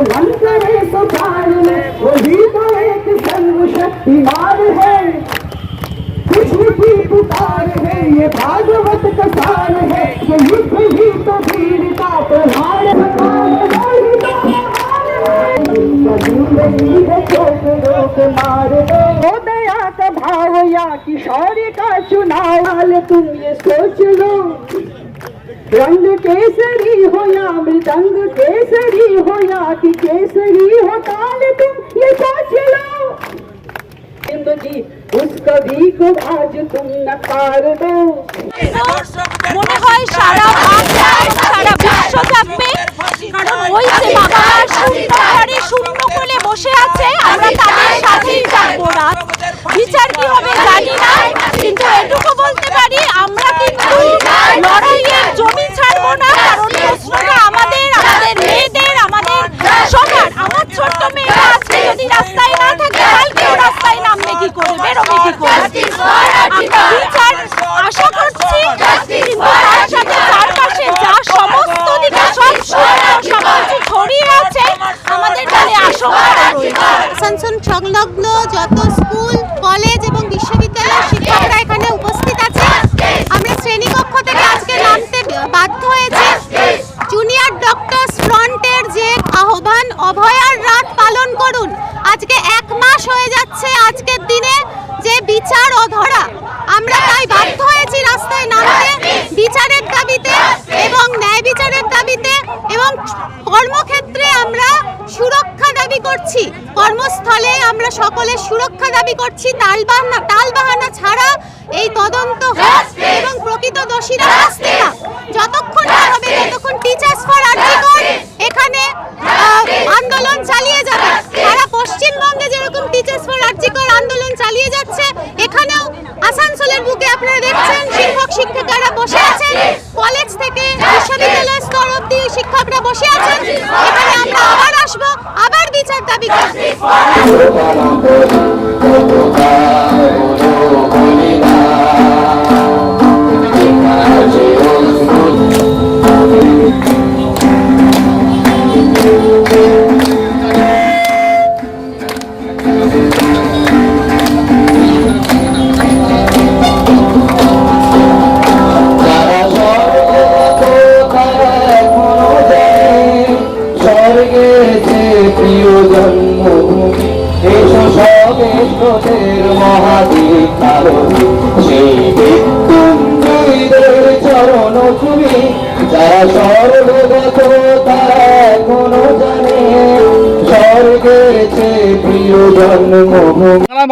मन करे सुधार में वही तो एक सर्वशक्तिमान है कृष्ण की पुकार है ये भागवत का सार है ये युग ही तो भीड़ का प्रहार दया का भाव या किशोर का चुनाव। तुम ये सोच लो। रंग केसरी हो या मृदंग केसरी हो या कि केसरी हो ताल तुम ये सोच लो जिंदगी उस कवि को आज तुम नकार दो যত স্কুল, কলেজ এবং বিশ্ববিদ্যালয়ের শিক্ষকরা এখানে উপস্থিত আছে আমরা শ্রেণীকক্ষ থেকে আজকে নামতে বাধ্য হয়েছে। দাবিতে এবং কর্মক্ষেত্রে আমরা সুরক্ষা দাবি করছি। কর্মস্থলে আমরা সকলে সুরক্ষা দাবি করছি। তালবাহানা তালবাহানা ছাড়া এই তদন্ত এবং প্রকৃত দোষীরা যতক্ষণ না হবে, ততক্ষণ টিচার্স ফর আর্জিকর বসে আছেন। এখানে আমরা আবার আসব আবার বিচার দাবি করব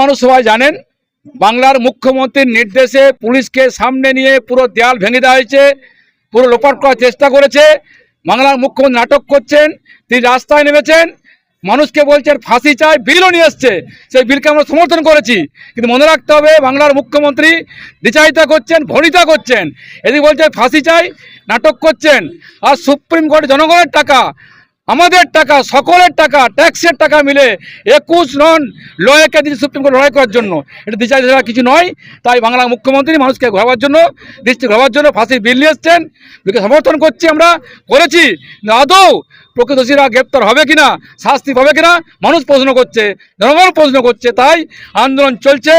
মানুষ সবাই জানেন, বাংলার মুখ্যমন্ত্রীর নির্দেশে পুলিশকে সামনে নিয়ে পুরো দেয়াল ভেঙে দেওয়া হয়েছে, পুরো লোপাট করার চেষ্টা করেছে। বাংলার মুখ্যমন্ত্রী নাটক করছেন, তিনি রাস্তায় নেমেছেন মানুষকে বলছেন ফাঁসি চাই, বিলও নিয়ে এসছে। সেই বিলকে আমরা সমর্থন করেছি। কিন্তু মনে রাখতে হবে, বাংলার মুখ্যমন্ত্রী দ্বিচারিতা করছেন, ভনিতা করছেন। এদিকে বলছেন ফাঁসি চাই, নাটক করছেন। আর সুপ্রিম কোর্ট জনগণের টাকা, আমাদের টাকা, সকলের টাকা, ট্যাক্সের টাকা মিলে একুশ নন লয়েকে দিচ্ছে সুপ্রিম কোর্ট লড়াই করার জন্য। এটা দিশা দিশা কিছু নয়। তাই বাংলার মুখ্যমন্ত্রী মানুষকে ঘোরাবার জন্য, দৃষ্টি ঘোরাবার জন্য ফাঁসির বিল নিয়ে এসছেন। সমর্থন করছি আমরা, করেছি। আদৌ প্রকৃতশীরা গ্রেপ্তার হবে কিনা, শাস্তি হবে কিনা, মানুষ প্রশ্ন করছে, জনগণ প্রশ্ন করছে। তাই আন্দোলন চলছে,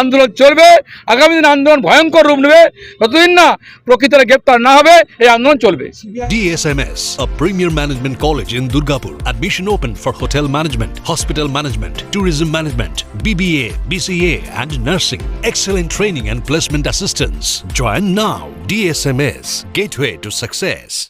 আন্দোলন চলবে, আগামী দিন আন্দোলন ভয়ঙ্কর রূপ নেবে। যতদিন না প্রকৃতরা গ্রেপ্তার না হবে, এই আন্দোলন চলবে। DSMS premier management college in Durgapur admission open for hotel management hospital management tourism management BBA BCA and nursing excellent training and placement assistance join now DSMS gateway to success